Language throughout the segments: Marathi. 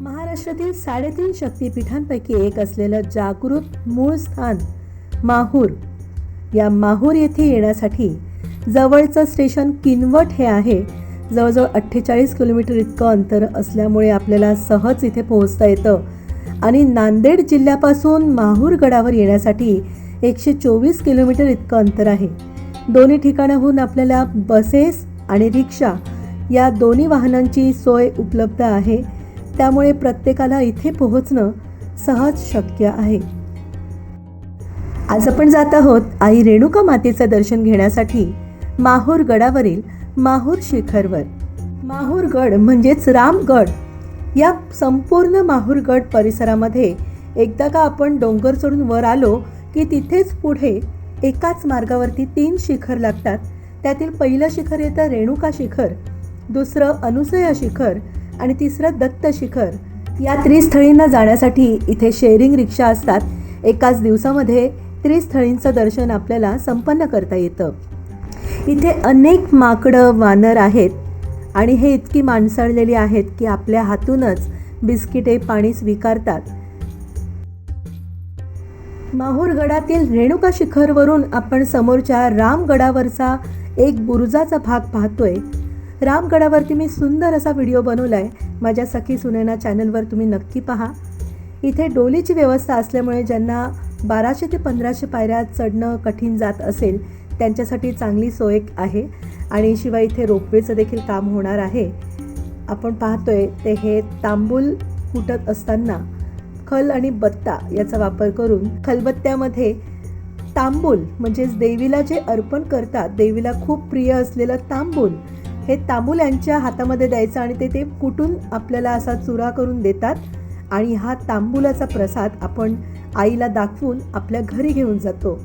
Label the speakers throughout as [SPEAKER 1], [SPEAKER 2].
[SPEAKER 1] महाराष्ट्रातील साडेतीन शक्तिपीठांपैकी एक असलेलं जागृत मूळ स्थान माहूर. या माहूर येथे येण्यासाठी जवळचं स्टेशन किनवट हे आहे. जवळजवळ अठ्ठेचाळीस किलोमीटर इतकं अंतर असल्यामुळे आपल्याला सहज इथे पोहोचता येतं. आणि नांदेड जिल्ह्यापासून माहूरगडावर येण्यासाठी एकशे चोवीस किलोमीटर इतकं अंतर आहे. दोन्ही ठिकाणाहून आपल्याला बसेस आणि रिक्षा या दोन्ही वाहनांची सोय उपलब्ध आहे. त्यामुळे प्रत्येकाला इथे पोहोचणं सहज शक्य आहे. आज आपण जात आहोत आई रेणुका मातेचं दर्शन घेण्यासाठी माहूर गडावरील माहूर शिखरवर. माहूर गड म्हणजेच रामगड. या संपूर्ण माहूर गड परिसरामध्ये एकदा का आपण डोंगर चढून वर आलो की तिथेच पुढे एकाच मार्गावरती तीन शिखर लागतात. त्यातील पहिलं शिखर येतं रेणुका शिखर दुसरं अनुसया शिखर आणि तिसरं दत्त शिखर. या त्रिस्थळींना जाण्यासाठी इथे शेअरिंग रिक्षा असतात. एकाच दिवसामध्ये त्रिस्थळींचं दर्शन आपल्याला संपन्न करता येतं. इथे अनेक माकडं वानर आहेत आणि हे इतकी माणसाळलेली आहेत की आपल्या हातूनच बिस्किटे पाणी स्वीकारतात. माहूरगडातील रेणुका शिखरवरून आपण समोरच्या रामगडावरचा एक बुरुजाचा भाग पाहतोय. रामगडावरती मी सुंदर असा व्हिडिओ बनवला आहे माझ्या सखी सुनेना चॅनलवर तुम्ही नक्की पहा. इथे डोलीची व्यवस्था असल्यामुळे ज्यांना बाराशे ते पंधराशे पायऱ्या चढणं कठीण जात असेल त्यांच्यासाठी चांगली सोय आहे आणि शिवाय इथे रोपवेचं देखील काम होणार आहे. आपण पाहतोय ते हे तांबूल कुटत असताना खल आणि बत्ता याचा वापर करून खलबत्त्यामध्ये तांबूल म्हणजेच देवीला जे अर्पण करतात देवीला खूप प्रिय असलेलं तांबूल हे तांबूल यांच्या हातामध्ये द्यायचं आणि ते ते कुटून आपल्याला असा चुरा करून देतात. आणि हा तांबूलाचा प्रसाद आपण आईला दाखवून आपल्या घरी घेऊन जातो.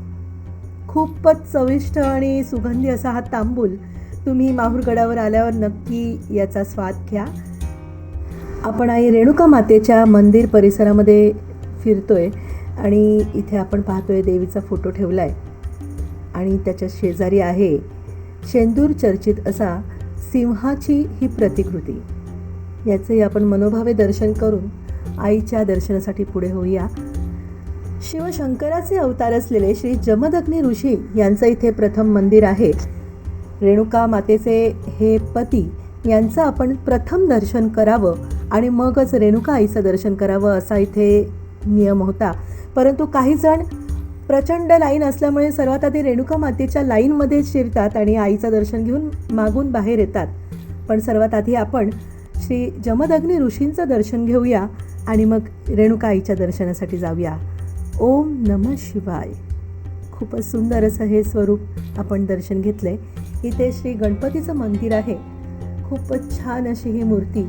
[SPEAKER 1] खूपच चविष्ट आणि सुगंधी असा हा तांबूल तुम्ही माहूरगडावर आल्यावर नक्की याचा स्वाद घ्या. आपण आई रेणुका मातेच्या मंदिर परिसरामध्ये फिरतोय आणि इथे आपण पाहतोय देवीचा फोटो ठेवला आहे आणि त्याच्या शेजारी आहे शेंदूर चर्चित असा सिंहाची ही प्रतिकृती. याचंही आपण मनोभावे दर्शन करून आईच्या दर्शनासाठी पुढे होऊया. शिवशंकराचे अवतार असलेले श्री जमदग्नी ऋषी यांचं इथे प्रथम मंदिर आहे. रेणुका मातेचे हे पती यांचं आपण प्रथम दर्शन करावं आणि मगच रेणुका आईचं दर्शन करावं असा इथे नियम होता. परंतु काही जण प्रचंड लाईन असल्यामुळे सर्वात आधी रेणुका मातेच्या लाईनमध्ये शिरतात आणि आईचं दर्शन घेऊन मागून बाहेर येतात. पण सर्वात आधी आपण श्री जमदग्नी ऋषींचं दर्शन घेऊया आणि मग रेणुका आईच्या दर्शनासाठी जाऊया. ओम नम शिवाय. खूपच सुंदर असं हे स्वरूप आपण दर्शन घेतलं आहे इथे श्री गणपतीचं मंदिर आहे. खूपच छान अशी ही मूर्ती.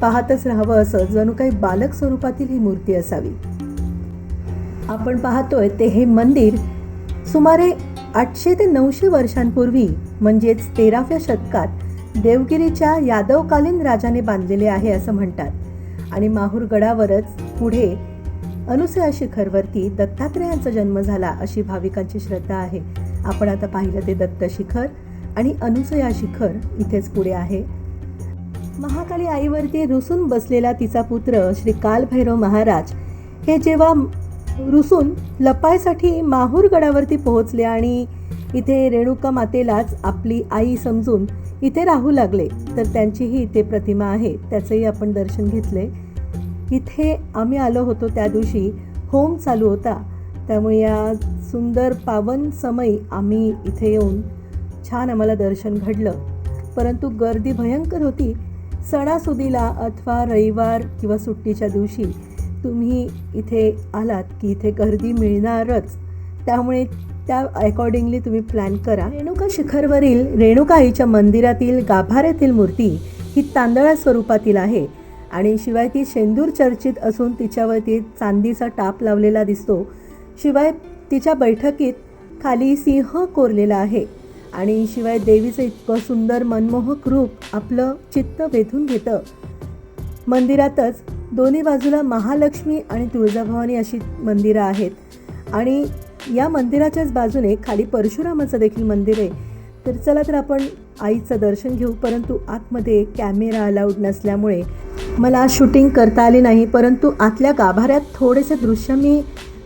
[SPEAKER 1] पाहतच राहावं असं जणू काही बालक स्वरूपातील ही मूर्ती असावी. आपण पाहतोय ते हे मंदिर सुमारे आठशे ते नऊशे वर्षांपूर्वी म्हणजेच तेराव्या शतकात देवगिरीच्या यादवकालीन राजाने बांधलेले आहे असं म्हणतात. आणि माहूर गडावरच पुढे अनुसया शिखरवरती दत्तात्रेयांचा जन्म झाला अशी भाविकांची श्रद्धा आहे. आपण आता पाहिलं ते दत्त शिखर आणि अनुसया शिखर इथेच पुढे आहे. महाकाली आईवरती रुसून बसलेला तिचा पुत्र श्री कालभैरव महाराज हे जेव्हा रुसून लपायसाठी माहूर गडावरती पोहोचले आणि इथे रेणुका मातेलाच आपली आई समजून इथे राहू लागले. तर त्यांचीही इथे प्रतिमा आहे त्याचंही आपण दर्शन घेतले. इथे आम्ही आलो होतो त्या दिवशी होम चालू होता. त्यामुळे या सुंदर पावन समयी आम्ही इथे येऊन छान आम्हाला दर्शन घडलं. परंतु गर्दी भयंकर होती. सणासुदीला अथवा रविवार किंवा सुट्टीच्या दिवशी तुम्ही इथे आलात की इथे गर्दी मिळणारच. त्यामुळे त्या अकॉर्डिंगली तुम्ही प्लॅन करा. रेणुका शिखरवरील रेणुका आईच्या मंदिरातील गाभाऱ्यातील मूर्ती ही तांदळा स्वरूपातील आहे. आणि शिवाय ती शेंदूर चर्चित असून तिच्यावरती चांदीचा टाप लावलेला दिसतो. शिवाय तिच्या बैठकीत खाली सिंह कोरलेला आहे. आणि शिवाय देवीचं इतकं सुंदर मनमोहक रूप आपलं चित्त वेधून घेतं. मंदिरातच दोन्ही बाजूला महालक्ष्मी आणि तुळजाभवानी अशी मंदिरं आहेत. आणि या मंदिराच्याच बाजूने खाली परशुरामाचं देखील मंदिर आहे. तर चला तर आपण आईचं दर्शन घेऊ. परंतु आतमध्ये कॅमेरा अलाउड नसल्यामुळे मला शूटिंग करता आली नाही. परंतु आतल्या गाभाऱ्यात थोडेसे दृश्य मी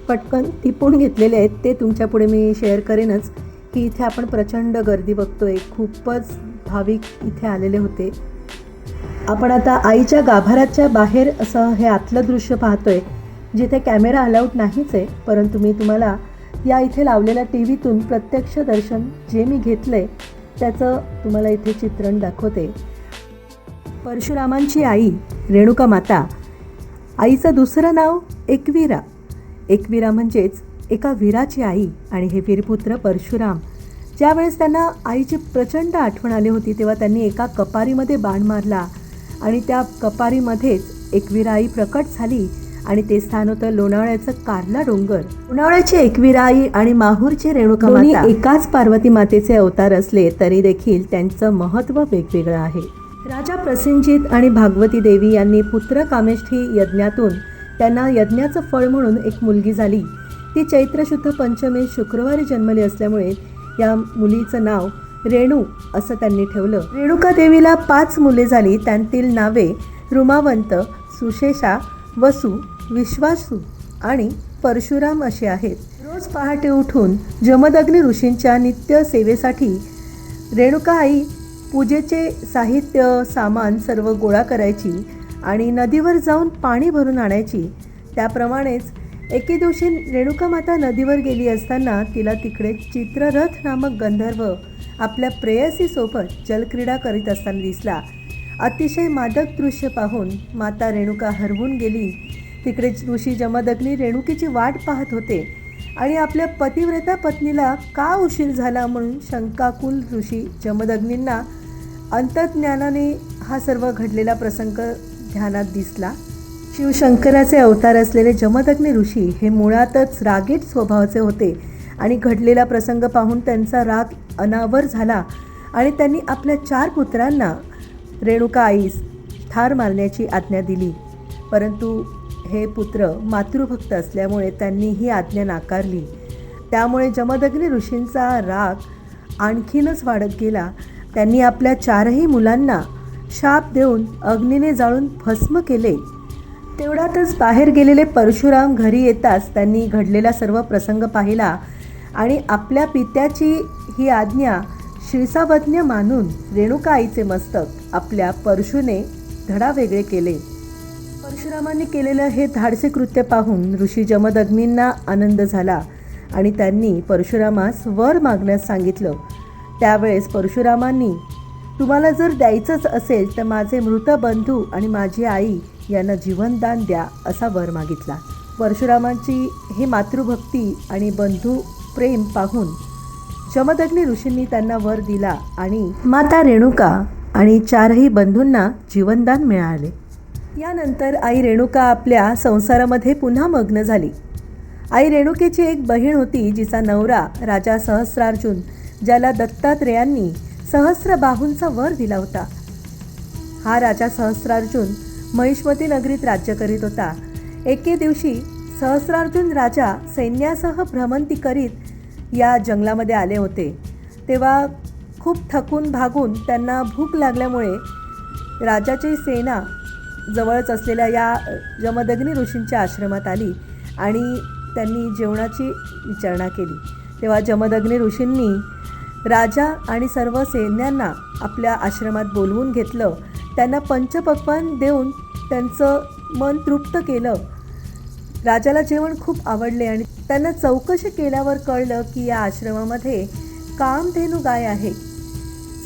[SPEAKER 1] पटकन टिपून घेतलेले आहेत. ते तुमच्यापुढे मी शेअर करेनच की इथे आपण प्रचंड गर्दी बघतोय. खूपच भाविक इथे आलेले होते. आपण आता आईच्या गाभाऱ्याच्या बाहेर असं हे आतलं दृश्य पाहतोय जिथे कॅमेरा अलाउड नाहीच आहे परंतु मी तुम्हाला या इथे लावलेल्या टी व्हीतून प्रत्यक्ष दर्शन जे मी घेतलं आहे त्याचं तुम्हाला इथे चित्रण दाखवते. परशुरामांची आई रेणुका माता आईचं दुसरं नाव एकवीरा. एकवीरा म्हणजेच एका वीराची आई आणि हे वीरपुत्र परशुराम. ज्यावेळेस त्यांना आईची प्रचंड आठवण आली होती तेव्हा त्यांनी एका कपारीमध्ये बाण मारला. आणि त्या कपारीमध्येच एकवीरा आई प्रकट झाली आणि ते स्थान होतं लोणावळ्याचं कारला डोंगर. लोणावळ्याची एकवीरा आई आणि माहूरची रेणुका माता एकाच पार्वती मातेचे अवतार असले तरी देखील त्यांचं महत्त्व वेगवेगळं आहे. राजा प्रसेनजित आणि भागवती देवी यांनी पुत्र कामेष्ठी यज्ञातून त्यांना यज्ञाचं फळ म्हणून एक मुलगी झाली. ती चैत्र शुद्ध पंचमी शुक्रवारी जन्मली असल्यामुळे या मुलीचं नाव रेणू असं त्यांनी ठेवलं. रेणुका देवीला पाच मुले झाली. त्यांतील नावे रुमावंत सुशेषा वसु विश्वासू आणि परशुराम असे आहेत. रोज पहाटे उठून जमदग्नी ऋषींच्या नित्य सेवेसाठी रेणुका आई पूजेचे साहित्य सामान सर्व गोळा करायची आणि नदीवर जाऊन पाणी भरून आणायची. त्याप्रमाणेच एके दिवशी रेणुका माता नदीवर गेली असताना तिला तिकडे चित्ररथ नामक गंधर्व आपल्या प्रेयसीसोबत जलक्रीडा करीत असताना दिसला. अतिशय मादक दृश्य पाहून माता रेणुका हरवून गेली. तिकडे ऋषी जमदग्नी रेणुकीची वाट पाहत होते आणि आपल्या पतिव्रता पत्नीला का उशीर झाला म्हणून शंकाकुल ऋषी जमदग्नींना अंतर्ज्ञानाने हा सर्व घडलेला प्रसंग ध्यानात दिसला. शिवशंकराचे अवतार असलेले जमदग्नी ऋषी हे मुळातच रागीट स्वभावाचे होते. आणि घडलेला प्रसंग पाहून त्यांचा राग अनावर झाला आणि त्यांनी आपल्या चार पुत्रांना रेणुका आईस ठार मारण्याची आज्ञा दिली. परंतु हे पुत्र मातृभक्त असल्यामुळे त्यांनी ही आज्ञा नाकारली. त्यामुळे जमदग्नी ऋषींचा राग आणखीनच वाढत गेला. त्यांनी आपल्या चारही मुलांना शाप देऊन अग्नीने जाळून भस्म केले. तेवढ्यातच बाहेर गेलेले परशुराम घरी येताच त्यांनी घडलेला सर्व प्रसंग पाहिला. आणि आपल्या पित्याची ही आज्ञा श्रीसावज्ञ मानून रेणुका आईचे मस्तक आपल्या परशुने धडा वेगळे केले. परशुरामांनी केलेलं हे धाडसे कृत्य पाहून ऋषी जमदग्नींना आनंद झाला आणि त्यांनी परशुरामास वर मागण्यास सांगितलं. त्यावेळेस परशुरामांनी तुम्हाला जर द्यायचंच असेल तर माझे मृत बंधू आणि माझी आई यांना जीवनदान द्या असा वर मागितला. परशुरामांची ही मातृभक्ती आणि बंधू प्रेम पाहून. जमदग्नी ऋषींनी त्यांना वर दिला आणि माता रेणुका आणि चारही बंधूंना जीवनदान मिळाले. यानंतर आई रेणुका आपल्या संसारामध्ये पुन्हा मग्न झाली. आई रेणुकेची एक बहीण होती जिचा नवरा राजा सहस्रार्जुन ज्याला दत्तात्रेयांनी सहस्र बाहूंचा वर दिला होता. हा राजा सहस्रार्जुन महिष्मती नगरीत राज्य करीत होता. एके दिवशी सहस्रार्जुन राजा सैन्यासह भ्रमंती करीत या जंगलामध्ये आले होते. तेव्हा खूप थकून भागून त्यांना भूक लागल्यामुळे राजाची सेना जवळच असलेल्या या जमदग्नी ऋषींच्या आश्रमात आली आणि त्यांनी जेवणाची विचारणा केली. तेव्हा जमदग्नी ऋषींनी राजा आणि सर्व सैन्यांना आपल्या आश्रमात बोलवून घेतलं. त्यांना पंचपक्वान देऊन त्यांचं मन तृप्त केलं. राजाला जेवण खूप आवडले आणि त्यांना चौकशी केल्यावर कळलं की या आश्रमामध्ये कामधेनू गाय आहे.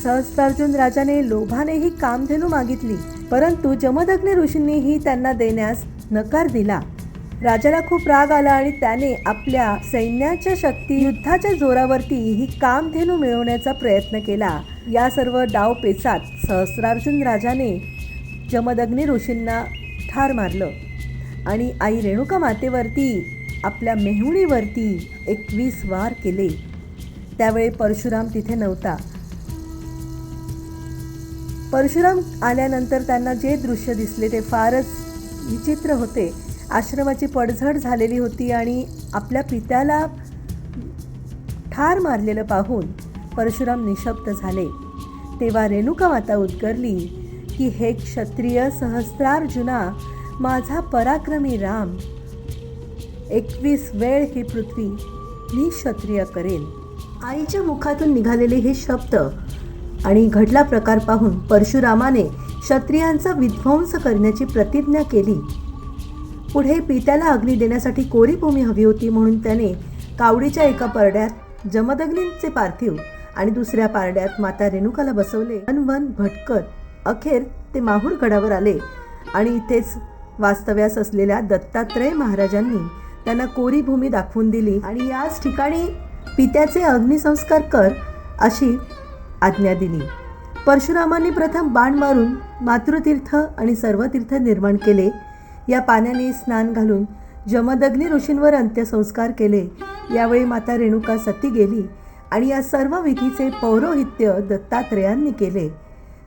[SPEAKER 1] सहस्त्रार्जुन राजाने लोभाने ही कामधेनू मागितली परंतु जमदग्नी ऋषींनीही त्यांना देण्यास नकार दिला. राजाला खूप राग आला आणि त्याने आपल्या सैन्याच्या शक्ती युद्धाच्या जोरावरती ही कामधेनू मिळवण्याचा प्रयत्न केला. या सर्व डाव पेचात सहस्रार्जुन राजाने जमदग्नी ऋषींना ठार मारलं. आणि आई रेणुका मातेवरती आपल्या मेहुणीवरती एकवीस वार केले. त्यावेळी परशुराम तिथे नव्हता. परशुराम आल्यानंतर त्यांना जे दृश्य दिसले ते फारच विचित्र होते. आश्रमाची पडझड झालेली होती आणि आपल्या पित्याला ठार मारलेलं पाहून परशुराम निशब्द झाले. तेव्हा रेणुका माता उद्गरली की हे क्षत्रिय सहस्रार्जुना माझा पराक्रमी राम एकवीस वेळ ही पृथ्वी मी क्षत्रिय करेन. आईच्या मुखातून निघालेले हे शब्द आणि घडला प्रकार पाहून परशुरामाने क्षत्रियांचा विध्वंस करण्याची प्रतिज्ञा केली. पुढे पित्याला अग्नी देण्यासाठी कोरी भूमी हवी होती म्हणून त्याने कावडीच्या एका परड्यात जमदग्नींचे पार्थिव आणि दुसऱ्या पारड्यात माता रेणुकाला बसवले. वन वन भटकत अखेर ते माहूर गडावर आले आणि इथेच वास्तव्यास असलेल्या दत्तात्रय महाराजांनी त्यांना कोरी भूमी दाखवून दिली. आणि याच ठिकाणी पित्याचे अग्निसंस्कार कर अशी आज्ञा दिली. परशुरामांनी प्रथम बाण मारून मातृतीर्थ आणि सर्वतीर्थ निर्माण केले. या पाण्याने स्नान घालून जमदग्नी ऋषींवर अंत्यसंस्कार केले. यावेळी माता रेणुका सती गेली आणि या सर्व विधीचे पौरोहित्य दत्तात्रयांनी केले.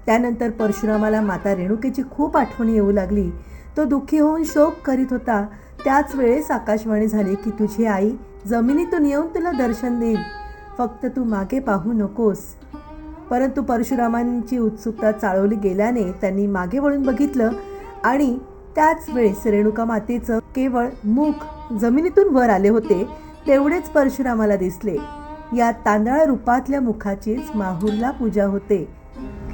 [SPEAKER 1] त्यानंतर परशुरामाला माता रेणुकेची खूप आठवण येऊ लागली. तो दुःखी होऊन शोक करीत होता. त्याच वेळेस आकाशवाणी झाली की तुझी आई जमिनीतून येऊन तुला दर्शन देईल. फक्त तू मागे पाहू नकोस. परंतु परशुरामांची उत्सुकता चाळवली गेल्याने त्यांनी मागे वळून बघितलं आणि त्याच वेळेस रेणुका मातेचं केवळ मुख जमिनीतून वर आले होते तेवढेच परशुरामाला दिसले. या तांदळा रूपातल्या मुखाचीच माहूरला पूजा होते.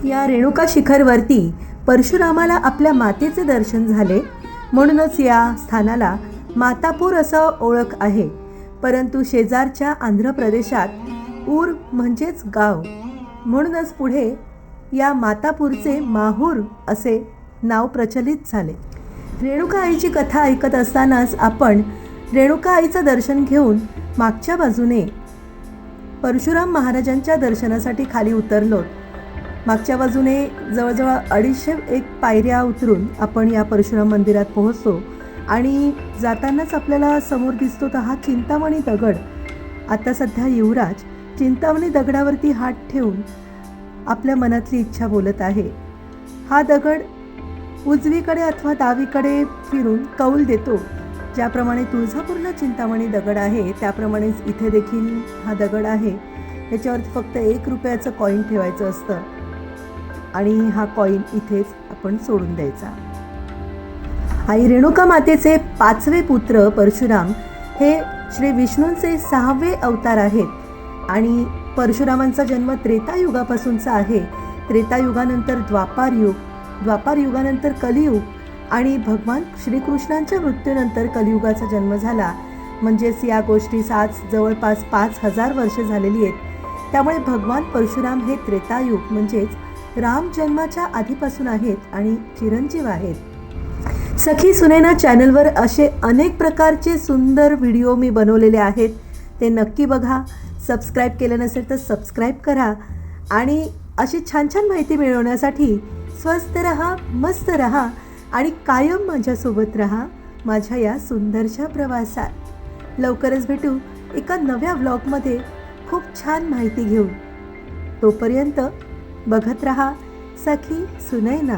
[SPEAKER 1] या रेणुका शिखरवरती परशुरामाला आपल्या मातेचे दर्शन झाले. म्हणूनच या स्थानाला मातापूर असं ओळख आहे. परंतु शेजारच्या आंध्र प्रदेशात ऊर म्हणजेच गाव. म्हणूनच पुढे या मातापूरचे माहूर असे नाव प्रचलित झाले. रेणुका आईची कथा ऐकत असतानाच आपण रेणुका आईचं दर्शन घेऊन मागच्या बाजूने परशुराम महाराजांच्या दर्शनासाठी खाली उतरलो मागच्या बाजूने जवळजवळ अडीचशे एक पायऱ्या उतरून आपण या परशुराम मंदिरात पोहोचतो. आणि जातानाच आपल्याला समोर दिसतो तर हा चिंतामणी दगड. आता सध्या युवराज चिंतामणी दगडावरती हात ठेवून आपल्या मनातली इच्छा बोलत आहे. हा दगड उजवीकडे अथवा डावीकडे फिरून कौल देतो. ज्याप्रमाणे तुळजापूरला चिंतामणी दगड आहे त्याप्रमाणेच इथे देखील हा दगड आहे. याच्यावर फक्त एक रुपयाचं कॉईन ठेवायचं असतं. आणि हा कॉईन इथेच आपण सोडून द्यायचा. आई रेणुका मातेचे पाचवे पुत्र परशुराम हे श्री विष्णूंचे सहावे अवतार आहेत आणि परशुरामांचा जन्म त्रेतायुगापासूनचा आहे. त्रेतायुगानंतर द्वापार युग द्वापार युगानंतर कलियुग आणि भगवान श्रीकृष्णांच्या मृत्यूनंतर कलियुगाचा जन्म झाला. म्हणजेच या गोष्टीस आज जवळपास पाच हजार वर्ष झालेली आहेत. त्यामुळे भगवान परशुराम हे त्रेतायुग म्हणजेच राम जन्माच्या आधीपासून आहेत आणि चिरंजीव आहेत. सखी सुनेना चॅनलवर असे अनेक प्रकारचे सुंदर व्हिडिओ मी बनवलेले आहेत. ते नक्की बघा. सबस्क्राईब केलं नसेल तर सबस्क्राईब करा. आणि अशी छान छान माहिती मिळवण्यासाठी स्वस्त रहा मस्त रहा आणि कायम माझ्यासोबत रहा माझ्या या सुंदरशा प्रवासात. लवकरच भेटू एका नव्या व्लॉगमध्ये खूप छान माहिती घेऊन. तोपर्यंत बघत रहा सखी सुनैना।